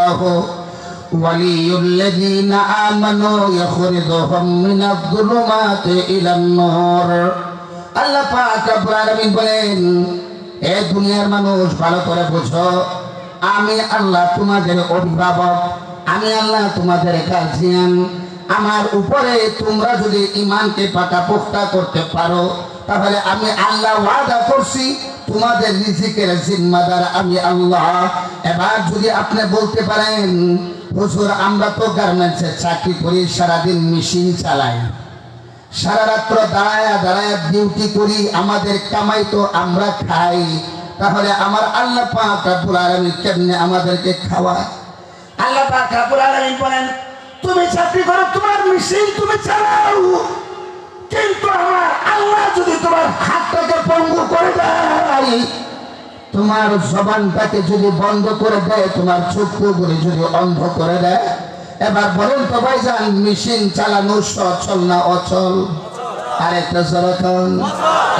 الله ولي الذين آمنوا يخرجهم من الظلمات إلى النور আল্লাহ পাক রব্বুল আলামিন বলেন এ দুনিয়ার মানুষ ভালো করে বুঝো আমি আল্লাহ তোমাদের অভিভাবক আমি আল্লাহ তোমাদের গার্জিয়ান আমার উপরে তোমরা যদি ইমানকে পাকা পোক্তা করতে পারো তাহলে আমি আল্লাহ ওয়াদা করছি, তোমাদের রিজিকের জিম্মাদার আমি আল্লাহ। এবার যদি আপনি বলতে পারেন, হুজুর, আমরা তো গার্মেন্টসে চাকরি করি, সারাদিন মেশিন চালাই। সারা রাত্র দাঁড়ায় দাঁড়ায় ডিউটি করি, আমাদের কামাই তো আমরা খাই। তাহলে আমার আল্লাহ পাক রাব্বুল কেমনে আমাদেরকে খাওয়ায়? আল্লাহ পাক রাব্বুল বলেন, তুমি চাকরি করো, তোমার মেশিন তুমি চালাও। কিন্তু আমার আল্লাহ যদি তোমার হাতটাকে পঙ্গু করে দেয়, তোমার জবানটাকে যদি বন্ধ করে দেয়, তোমার চক্ষুগুলি যদি অন্ধ করে দেয়, এবার বলেন তো ভাই যান মেশিন চালানো সচল না অচল? আরেকটা সরকম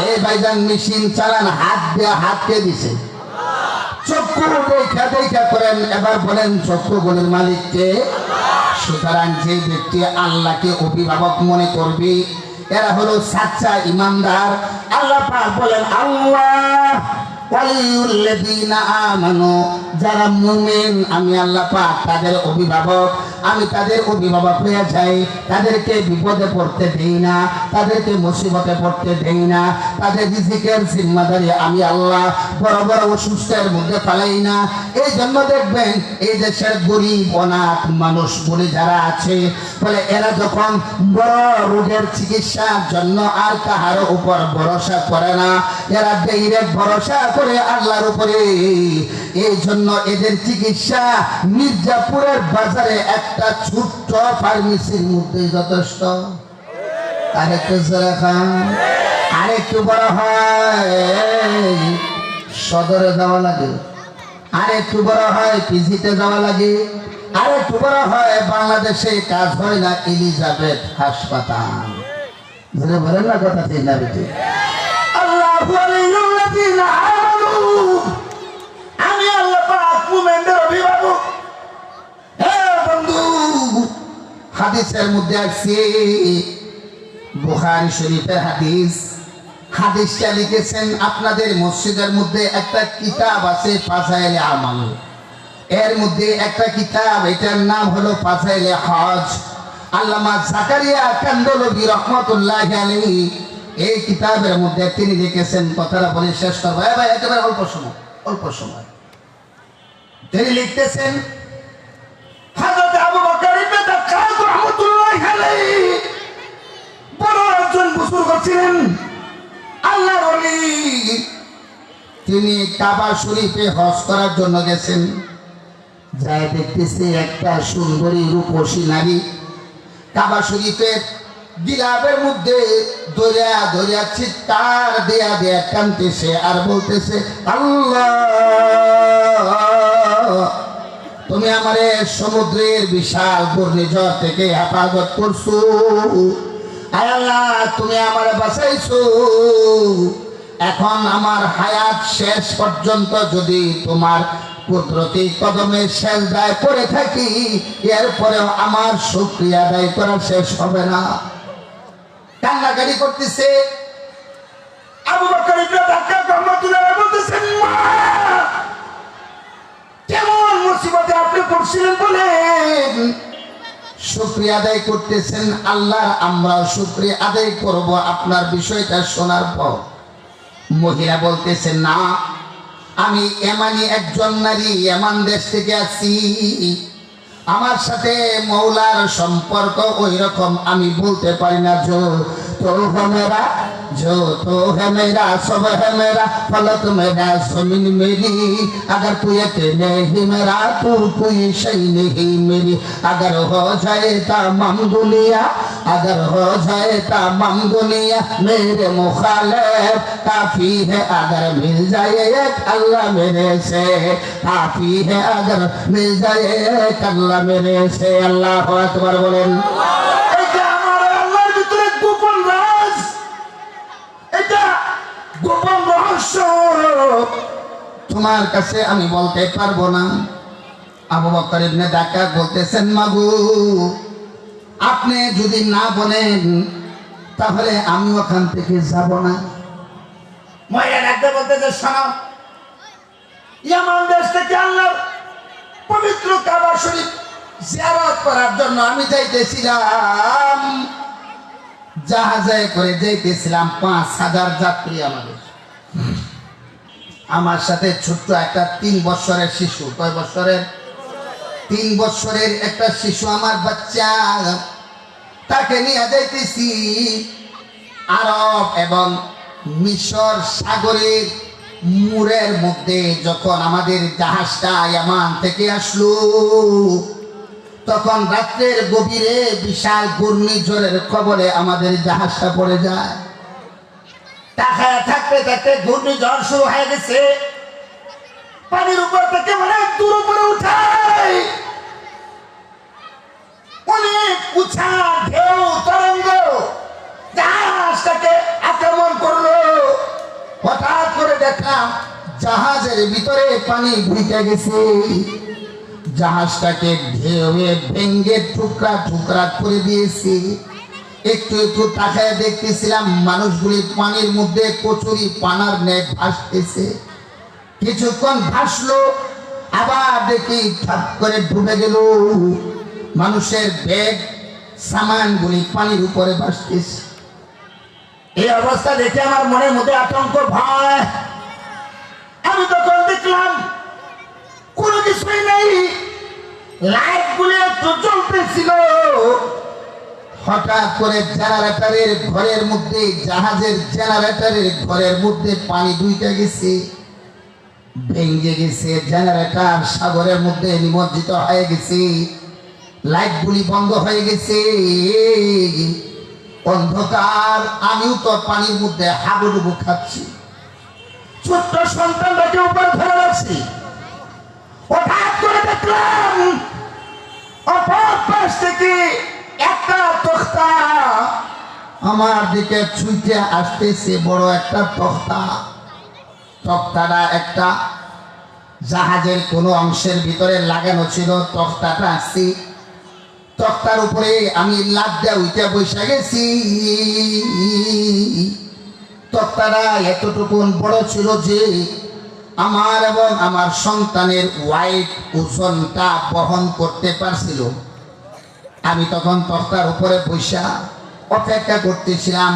এই ভাইজান, মেশিন চালান, হাত দিয়ে হাতকে দিছে? চক্ষু দেখা দেখা করেন, এবার বলেন চক্ষুগুলির মালিককে, সুতরাং যে ব্যক্তি আল্লাহকে অভিভাবক মনে করবি এরা হলো সাচ্চা ইমানদার। আল্লাহ পাক বলেন, আল্লাহ যারা মুমিন, আমি আল্লাহ পাক তাদের অভিভাবক আমি তাদের অভিভাবক হয়ে যাই। তাদেরকে বিপদে পড়তে দেই না, তাদেরকে মুসিবতে পড়তে দেই না। তাদের রিজিকের জিম্মাদারি আমি আল্লাহ বড় বড় অসুস্থের মধ্যে ফালাই না। এই জন্য দেখবেন এই দেশের গরিব, অনাথ মানুষ বলে যারা আছে, বলে এরা যখন বড় রোগের চিকিৎসার জন্য আর কাহার উপর ভরসা করে না, এরা ডাইরেক্ট ভরসা করে আল্লাহর উপরে। এই জন্য এদের চিকিৎসা মির্জাপুরের বাজারে একটা ছোট্ট ফার্মেসির মধ্যে যথেষ্ট। আরেকটু জোরে খান। আরেকটু বড় হয়। সদরে যাওয়া লাগে। আর আরেকটু বড় হয়, পিজিতে যাওয়া লাগে। আর আরেকটু বড় হয়, বাংলাদেশে কাজ হয় না, এলিজাবেথ হাসপাতাল। ধরে বলেন না কথা ঠিক না বেটি আমি আল্লাহ অভিভাবক হ্যাঁ বন্ধু হাদিসের মধ্যে আছে বুখারী শরীফের হাদিস। হাদিসটা লিখেছেন, আপনাদের মসজিদের মধ্যে একটা কিতাব আছে ফাজাইলে আমাল। এর মধ্যে একটা কিতাব, এটার নাম হলো ফাজাইলে হজ। আল্লামা জাকারিয়া কান্দলবি রহমতুল্লাহ আলী এই কিতাবের মধ্যে তিনি লিখেছেন, কথাটা বলে শেষ করব। ভাই, একেবারে অল্প সময় অল্প সময়। তিনি লিখতেছেন, হযরত আবু বকর রাহমাতুল্লাহি বড় একজন বুজুর্গ ছিলেন। আল্লাহর তিনি কাবা শরীফে হজ করার জন্য গেছেন। যাই দেখতেছে একটা সুন্দরী রূপসী নারী কাবা শরীফের গিলাবের মধ্যে দরিয়া দরিয়া চিৎকার দেয়া দেয়া কানতেছে আর বলতেছে, আল্লাহ! তুমি আমারে সমুদ্রের বিশাল ঘূর্ণিঝড় থেকে হেফাজত করছ। আল্লাহ, তুমি আমারে বাঁচাইছো। এখন আমার হায়াত শেষ পর্যন্ত যদি তোমার কুদরতি কদমে শেষ দায় পড়ে থাকি, এরপরেও আমার শুক্রিয়া আদায় করা শেষ হবে না। কান্নাকারি করতেছে। আবু বকর ইবনে বলতেছেন, মা কেমন মুসিবতে আপনি পড়ছিলেন বলেন? শুক্রিয়া আদায় করতেছেন আল্লাহ আমরা শুক্রিয়া আদায় করব আপনার বিষয়টা শোনার পর। মহিলা বলতেছেন না, আমি এমানি একজন নারী, এমান দেশ থেকে আছি। আমার সাথে মৌলার সম্পর্ক ওই রকম আমি বলতে পারি না तो हो मेरा जो तो है मेरा सब है मेरा फलत मेरा जमीन मेरी अगर कुत नहीं मेरा तू कोई सही नहीं मेरी अगर हो जाए तमाम दुनिया अगर हो जाए तमाम दुनिया मेरे मुखालिफ काफी है अगर मिल जाए एक अल्लाह मेरे से काफी है अगर मिल जाए एक अल्लाह मेरे से अल्लाह अकबर बोलें তোমার কাছে আমি বলতে পারব না। আবু বকর ইবনে দাক্কা বলতেছেন, মাগু, আপনি যদি না বলেন, তাহলে আমি ওখান থেকে যাব না। মহিলা পবিত্র করার জন্য আমি যাইতেছিলাম। জাহাজে করে যাইতেছিলাম পাঁচ হাজার যাত্রী আমাদের। আমার সাথে ছোট্ট একটা তিন বছরের শিশু। কয় বছরের? তিন বছরের একটা শিশু আমার বাচ্চা। তাকে নিয়ে যাইতেছি আরব এবং মিশর সাগরের মুরের মধ্যে। যখন আমাদের জাহাজটা ইয়ামান থেকে আসলো, তখন রাত্রের গভীরে বিশাল ঘূর্ণিঝড়ের খবরে আমাদের জাহাজটা পড়ে যায়। থাকতে থাকতে শুরু হয়ে গেছে। পানির উপর থেকে দূর ঢেউ জাহাজটাকে আক্রমণ করল। হঠাৎ করে দেখলাম জাহাজের ভিতরে পানি ঢুকে গেছে। জাহাজটাকে ঢেউয়ে ভেঙ্গে টুকরা টুকরা করে দিয়েছে। একটু একটু তাকায় দেখতেছিলাম মানুষগুলি পানির মধ্যে কচুরি পানার নেট ভাসতেছে। কিছুক্ষণ ভাসলো, আবার দেখি ঠাপ করে ডুবে গেল। মানুষের ব্যাগ, সামানগুলি পানির উপরে ভাসতেছে। এই অবস্থা দেখে আমার মনের মধ্যে আতঙ্ক, ভয়। আমি তখন দেখলাম, কোনো কিছুই নেই। লাইট গুলি একটু জ্বলতেছিল। হঠাৎ করে জেনারেটরের ঘরের মধ্যে, জাহাজের জেনারেটরের ঘরের মধ্যে পানি দুইটা গেছে, ভেঙে গেছে, জেনারেটর সাগরের মধ্যে নিমজ্জিত হয়ে গেছে, লাইটগুলি বন্ধ হয়ে গেছে, অন্ধকার, আমিও তো পানির মধ্যে হাবুডুবু খাচ্ছি। ছোট্ট সন্তানটাকে উপর ধরে রাখছি। হঠাৎ করে দেখলাম, অপর পাশ থেকে একটা আমার দিকে ছুটে আসতেছে বড় একটা তক্তা। তক্তাটা একটা জাহাজের কোনো অংশের ভিতরে লাগানো ছিল, তক্তাটা আসছি তক্তার উপরে আমি লাভ দেওয়া উইটা বসে গেছি। তক্তাটা এতটুকুন বড় ছিল যে আমার এবং আমার সন্তানের ওয়াইট ওজনটা বহন করতে পারছিল। আমি তখন তক্তার উপরে বৈশা অপেক্ষা করতেছিলাম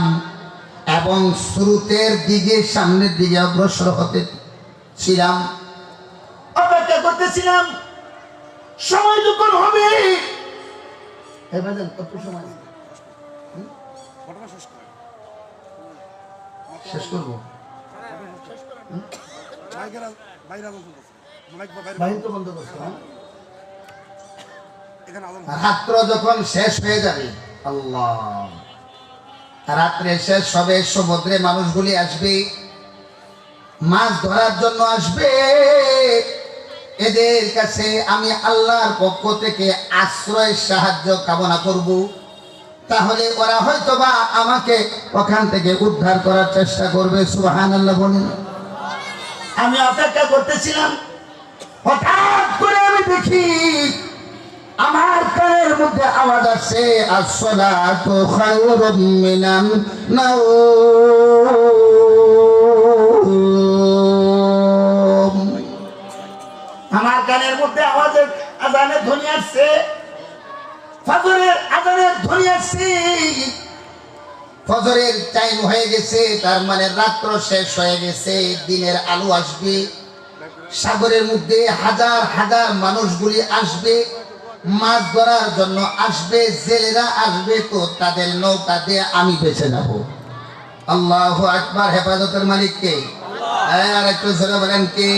এবং স্রোতের দিকে সামনের দিকে অগ্রসর হতে ছিলাম। অপেক্ষা করতেছিলাম সময় যখন হবে কত সময়? শেষ করব? তো বন্ধ করছ হ্যাঁ? রাত্র যখন শেষ হয়ে যাবে, আল্লাহ, রাত্রে শেষ হবে, সমুদ্রে মানুষগুলি আসবে, মাছ ধরার জন্য আসবে। এদের কাছে আমি আল্লাহর পক্ষ থেকে আশ্রয়, সাহায্য, কামনা করব। তাহলে ওরা হয়তোবা আমাকে ওখান থেকে উদ্ধার করার চেষ্টা করবে সুবাহান আল্লাহ বলেন। আমি অপেক্ষা করতেছিলাম, হঠাৎ করে আমি দেখি আমার কানের মধ্যে আওয়াজ আসছে, আসসালাতু খায়রুম মিনান নাওম। আমার কানের মধ্যে আওয়াজের আজানের ধ্বনি আসছে, ফজরের আজানের ধ্বনি আসছে। ফজরের টাইম হয়ে গেছে, তার মানে রাত্র শেষ হয়ে গেছে, দিনের আলো আসবে। সাগরের মধ্যে হাজার হাজার মানুষগুলি আসবে। মাছ ধরার জন্য আসবে জেলেরা আসবে তো তাদের নৌকা দিয়ে আমি বেঁচে যাব। আল্লাহ আকবার হেফাজতের মালিক কে হ্যাঁ, আর একটু জোরে বলেন কে?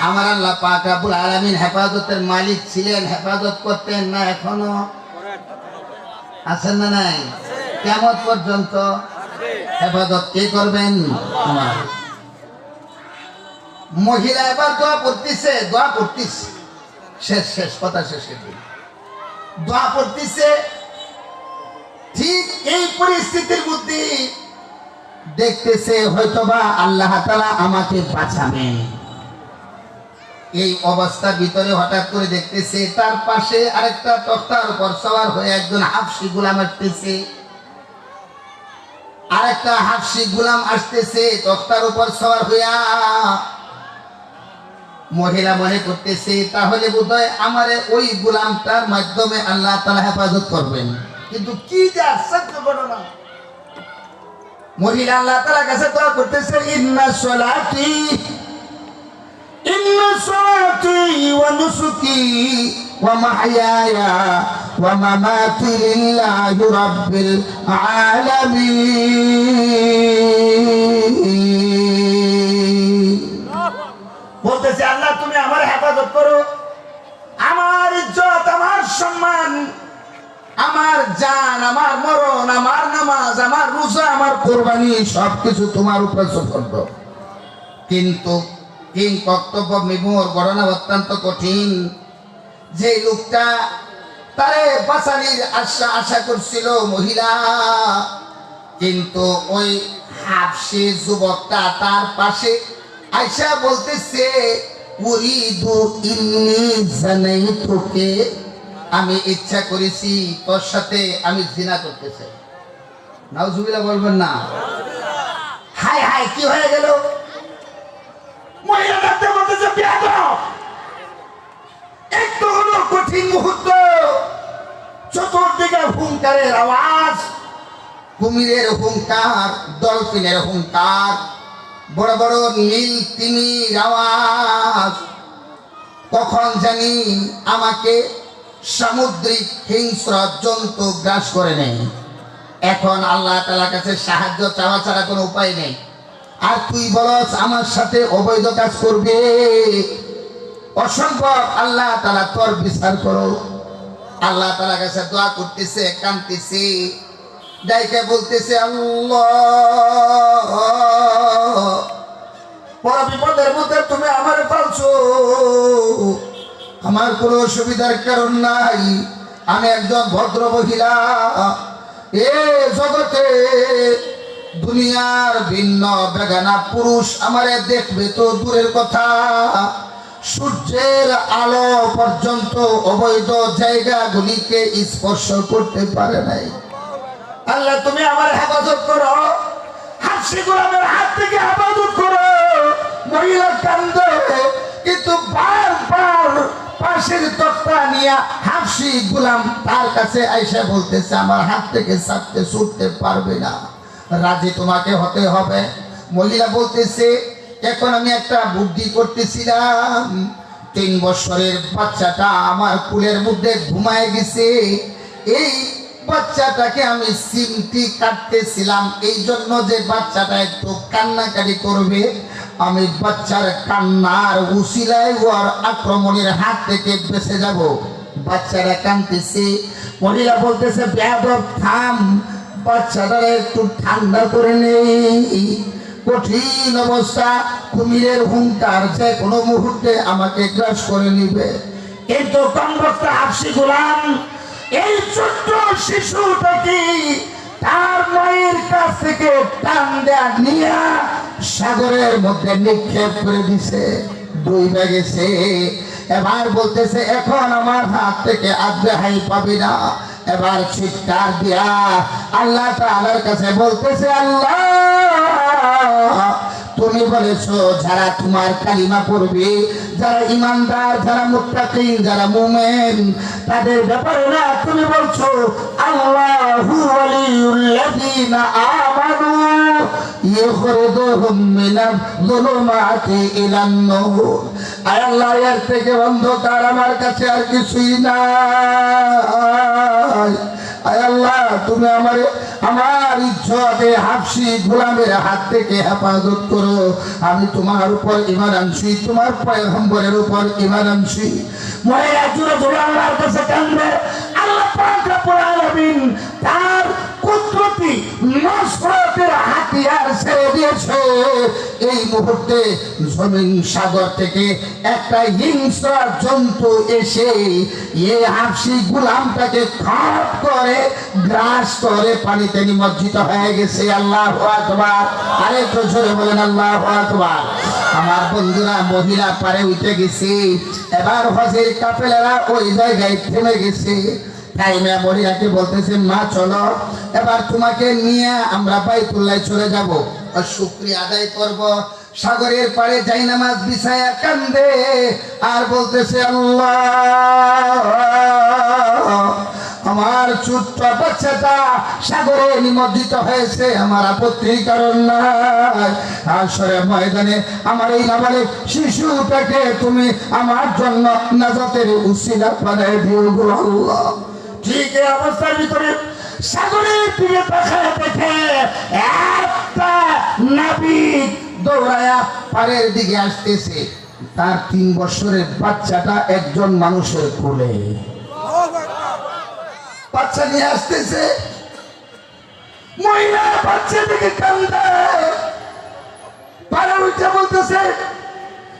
আমার আল্লাহ পাক আলামিন হেফাজতের মালিক ছিলেন হেফাজত করতেন না এখনও? আছেন না নাই? কেমন পর্যন্ত? হেফাজত কে করবেন? মহিলা এবার দোয়া করতেছে দোয়া করতেছে শেষ শেষ, কথা দিন দোয়া করতেছে ঠিক এই পরিস্থিতির মধ্যে দেখতেছে হয়তোবা আল্লাহ তালা আমাকে বাঁচাবেন এই অবস্থার ভিতরে হঠাৎ করে দেখতেছে, তার পাশে আরেকটা তক্তার উপর সবার হয়ে একজন হাফসি গুলাম আসতেছে। আরেকটা হাফসি গুলাম আসতেছে, তক্তার উপর সবার হইয়া মহিলা মনে করতেছে, তাহলে বোধহয় আমার ওই গুলামটার মাধ্যমে আল্লাহ তালা হেফাজত করবেন। কিন্তু কি যে আশ্চর্য ঘটনা। মহিলা আল্লাহ তালা কাছে দোয়া করতেছে, ইন্না সলাতি ইন্না সলাতি ওয়া নুসুকি ওয়া মাহইয়ায়া লিল্লাহি রাব্বিল আলামিন। বলতেছে করো। আমার ইজ্জত, আমার সম্মান, আমার জান, আমার মরণ, আমার নামাজ, আমার রোজা, আমার কোরবানি সবকিছু তোমার উপর সুপর্দ। কিন্তু কিং কর্তব্য বিমোর গণনা অত্যন্ত কঠিন। যে লোকটা তারে বাঁচানির আশা আশা করছিল মহিলা, কিন্তু ওই হাফসে যুবকটা তার পাশে আয়সা বলতেছে আমি ইচ্ছা করেছি তোর সাথে আমি জিনা করতে চাই। নাউজুবিল্লাহ বলবেন না। হাই হাই কি হয়ে গেল? চতুর্দিকে হুঙ্কারের আওয়াজ, কুমিরের হুঙ্কার, ডলফিনের হুঙ্কার। বড় বড় নীল তিমির আওয়াজ কখন জানি আমাকে সামুদ্রিক হিংস্র জন্তু গ্রাস করে নেই এখন আল্লাহ তালার কাছে সাহায্য চাওয়া ছাড়া কোনো উপায় নেই। আর তুই বলস, আমার সাথে অবৈধ কাজ করবে। অসম্ভব, আল্লাহ তালা তোর বিচার করো। আল্লাহ তালা কাছে দোয়া করতেছে কানতেছে ডাইকে বলতেছে, আল্লাহ। বড় বিপদের মধ্যে তুমি আমার পালছো আমার কোনো অসুবিধার কারণ নাই। আমি একজন ভদ্র মহিলা। এ জগতে দুনিয়ার ভিন্ন বেগানা পুরুষ আমারে দেখবে তো দূরের কথা। সূর্যের আলো পর্যন্ত অবৈধ জায়গাগুলিকে স্পর্শ করতে পারে নাই। আল্লাহ, তুমি আমার হেফাজত করো। হাসি গোলামের হাত থেকে হেফাজত করো। কিন্তু বলতেছে, আমার হাত থেকে ছুটতে পারবে না। রাজি তোমাকে হতে হবে? মহিলা বলতেছে, এখন আমি একটা বুদ্ধি করতেছিলাম। তিন বছরের বাচ্চাটা আমার কুলের মধ্যে ঘুমায় গেছে। এই বাচ্চাটাকে আমি সিমটি কাটতেছিলাম। এই জন্য যে বাচ্চাটা একটু কান্নাকাটি করবে, আমি বাচ্চার কান্নার উসিলায় ওর আক্রমণের হাত থেকে বেঁচে যাব। বাচ্চারা কাঁদতেছে। মহিলা বলতেছে, বেয়াদব, থাম। বাচ্চাটা একটু ঠান্ডা করে নেই। কঠিন অবস্থা। কুমিরের হুঙ্কার যে কোনো মুহূর্তে আমাকে গ্রাস করে নিবে। কিন্তু কমবক্ত হাফসি গোলাম এই ছোট্ট শিশুটাকে তার মায়ের কাছ থেকে টান দেয়া নিয়ে সাগরের মধ্যে নিক্ষেপ করে দিছে। ডুবে গেছে এবার বলতেছে, এখন আমার হাত থেকে আগ্রাহাই পাবি না। এবার চিৎকার দিয়া আল্লাহ তাআলার কাছে বলতেছে, আল্লাহ তুমি বলেছ, যারা তোমার কালিমা পড়বে, যারা ইমানদার, যারা মুত্তাকিন, যারা মুমিন, তাদের ব্যাপারে না তুমি বলছো, আল্লাহু আমানু যুলুমাতি ইলান নূর। আয় আল্লাহ, এর থেকে অন্ধকার আমার কাছে আর কিছুই নাই। আয় আল্লাহ, তুমি আমার আমার ইজ্জতে, হাফসি গোলামের হাত থেকে হেফাজত করো। আমি তোমার উপর ইমান আনছি, তোমার পয়গম্বরের উপর ইমান আনছি। তার কুদরতি নসরতের হাতিয়ার ছেড়ে দিয়েছে। এই মুহূর্তে জমিন সাগর থেকে একটা হিংস্র জন্তু এসে এ হাফসি গুলামটাকে খট করে, গ্রাস করে পানিতে নিমজ্জিত হয়ে গেছে। আল্লাহ আকবার। আরেকটু জোরে বলেন, আল্লাহ আমার বন্ধুরা, মহিলা পারে উঠে গেছে। এবার হজের কাপেলেরা ওই জায়গায় থেমে গেছে। তাই মেয়ে মহিলাকে বলতেছে, মা, চলো, এবার তোমাকে নিয়ে আমরা বাইতুল্লাহ চলে যাব। আর শুক্রিয়া আদায় করব। সাগরের পাড়ে যাই নামাজ বিছায়া কান্দে, আর বলতেছে, আল্লাহ, আমার ছোট্ট বাচ্চাটা সাগরে নিমজ্জিত হয়েছে, আমার আপত্তির কারণ নাই। আসরে ময়দানে আমার এই নাবালিক শিশুটাকে তুমি আমার জন্য নাজাতের উসিলা বানাই দিও গো আল্লাহ। ঠিক এই অবস্থার ভিতরে সাগরের দিকে তাকায় দেখে একটা নাবিক দৌড়ায়া পাড়ের দিকে আসতেছে। তার তিন বছরের বাচ্চাটা একজন মানুষের কোলে। বাচ্চা নিয়ে আসতেছে। মহিলা বাচ্চা থেকে কান্দে। পাড়ে উঠে বলতেছে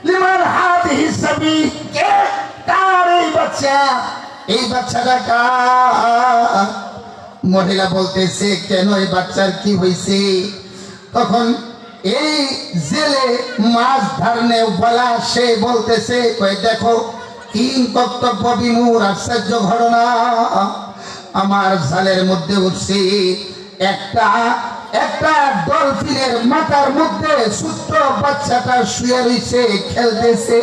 লিমান হাত হিসাবি, কে? কার এই বাচ্চা? এই বাচ্চাটা কার? মহিলা বলতেছে, কেন এই বাচ্চার কি হয়েছে তখন এই জেলে মাছ ধরনে বলা, সে বলতেছে দেখো, তিন কর্তব্য বিমূর আশ্চর্য ঘটনা। আমার জালের মধ্যে উঠছে একটা একটা ডলফিনের মাথার মধ্যে ছোট্ট বাচ্চাটা শুয়ে রয়েছে, খেলতেছে,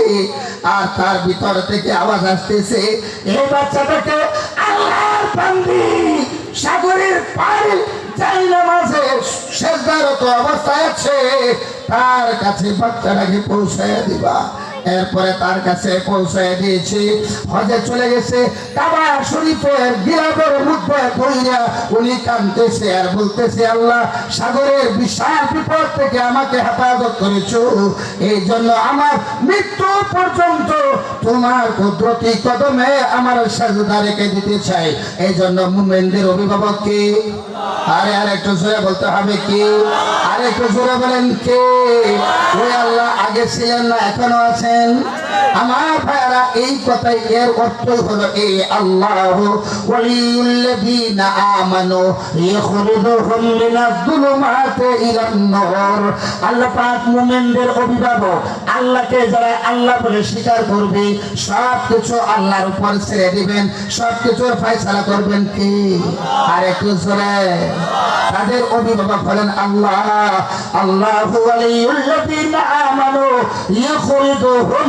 আর তার ভিতর থেকে আওয়াজ আসতেছে এই বাচ্চাটাকে আল্লাহর বান্দি সাগরের পাড়ে যাই না মাঝে শেষদারত অবস্থায় আছে, তার কাছে বাচ্চাটাকে পৌঁছায় দিবা। এরপরে তার কাছে পৌঁছায় দিয়েছি। হজে চলে গেছে। কাবা শরীফের গিরাবের মধ্যে পড়িয়া উনি কাঁদতেছে আর বলতেছে, আল্লাহ, সাগরের বিশাল বিপদ থেকে আমাকে হেফাজত করেছ। এই জন্য আমার মৃত্যু পর্যন্ত তোমার কুদরতি কদমে আমার সাজদা রেখে দিতে চাই। এই জন্য মুমেনদের অভিভাবক কে? আরে, আর, একটু জোরে বলতে হবে কি? আর, একটু জোরে বলেন কে? ওই আল্লাহ আগে ছিলেন না, এখনও আছেন? আমার ভাইরা এই কথাই এর অর্থ হলো এই আল্লাহ ওয়ালিউল্লাযীনা আমানু ইখরিজুহুম মিনাজ যুলুমাতি ইলান নূর আল্লাহ পাক মুমিনদের অভিভাবক, আল্লাহকে যারা আল্লাহ বলে স্বীকার করবে সব কিছু আল্লাহর উপর ছেড়ে দিবেন। সব কিছুর ফয়সালা করবেন কি? আর একটু জোরে। তাদের অভিভাবক হলেন আল্লাহ। আল্লাহু ওয়ালিউল্লাযীনা আমানু ইখরিজুহুম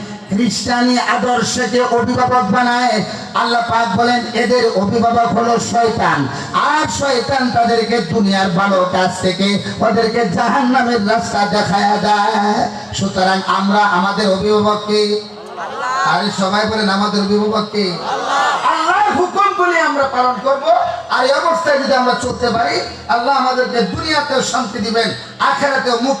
খ্রিস্টানি আদর্শকে অভিভাবক বানায় আল্লাহ পাক বলেন এদের অভিভাবক হলো শয়তান। আর শয়তান তাদেরকে দুনিয়ার ভালো কাজ থেকে ওদেরকে জাহান নামের রাস্তা দেখায় দেয়। সুতরাং আমরা আমাদের অভিভাবককে আরে সবাই বলেন আমাদের অভিভাবককে আল্লাহর হুকুমগুলি আমরা পালন করব। আর এই অবস্থায় যদি আমরা চলতে পারি আল্লাহ আমাদেরকে দুনিয়াতেও শান্তি দিবেন আখেরাতেও মুক্তি